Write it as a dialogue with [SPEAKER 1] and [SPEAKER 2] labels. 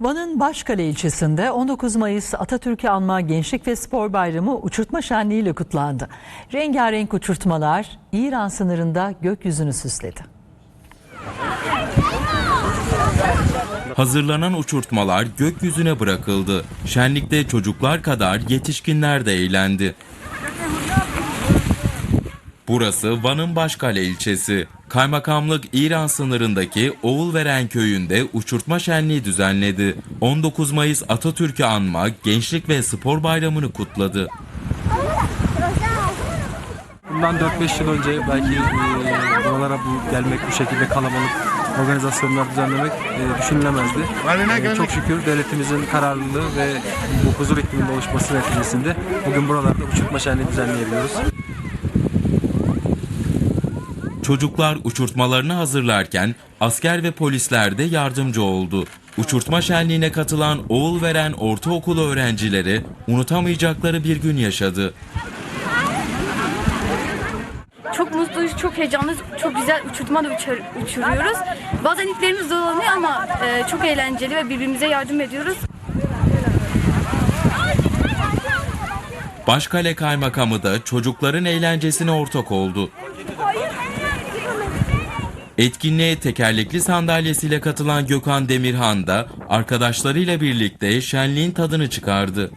[SPEAKER 1] Van'ın Başkale ilçesinde 19 Mayıs Atatürk'ü anma Gençlik ve Spor Bayramı uçurtma şenliğiyle kutlandı. Rengarenk uçurtmalar İran sınırında gökyüzünü süsledi.
[SPEAKER 2] Hazırlanan uçurtmalar gökyüzüne bırakıldı. Şenlikte çocuklar kadar yetişkinler de eğlendi. Burası Van'ın Başkale ilçesi. Kaymakamlık İran sınırındaki Oğulveren köyünde uçurtma şenliği düzenledi. 19 Mayıs Atatürk'ü anma Gençlik ve Spor Bayramı'nı kutladı.
[SPEAKER 3] Bundan 4-5 yıl önce belki e, buralara bu gelmek, bu şekilde kalabalık organizasyonlar düzenlemek e, düşünülemezdi. E, çok şükür devletimizin kararlılığı ve bu huzur ikliminde oluşması neticesinde bugün buralarda uçurtma şenliği düzenleyebiliyoruz.
[SPEAKER 2] Çocuklar uçurtmalarını hazırlarken asker ve polisler de yardımcı oldu. Uçurtma şenliğine katılan Oğulveren Ortaokulu öğrencileri unutamayacakları bir gün yaşadı.
[SPEAKER 4] Çok mutluyuz, çok heyecanlıyız, çok güzel uçurtma da uçur- uçuruyoruz. Bazen iplerimiz dolanıyor ama e, çok eğlenceli ve birbirimize yardım ediyoruz.
[SPEAKER 2] Başkale Kaymakamı da çocukların eğlencesine ortak oldu. Etkinliğe tekerlekli sandalyesiyle katılan Gökhan Demirhan da arkadaşlarıyla birlikte şenliğin tadını çıkardı.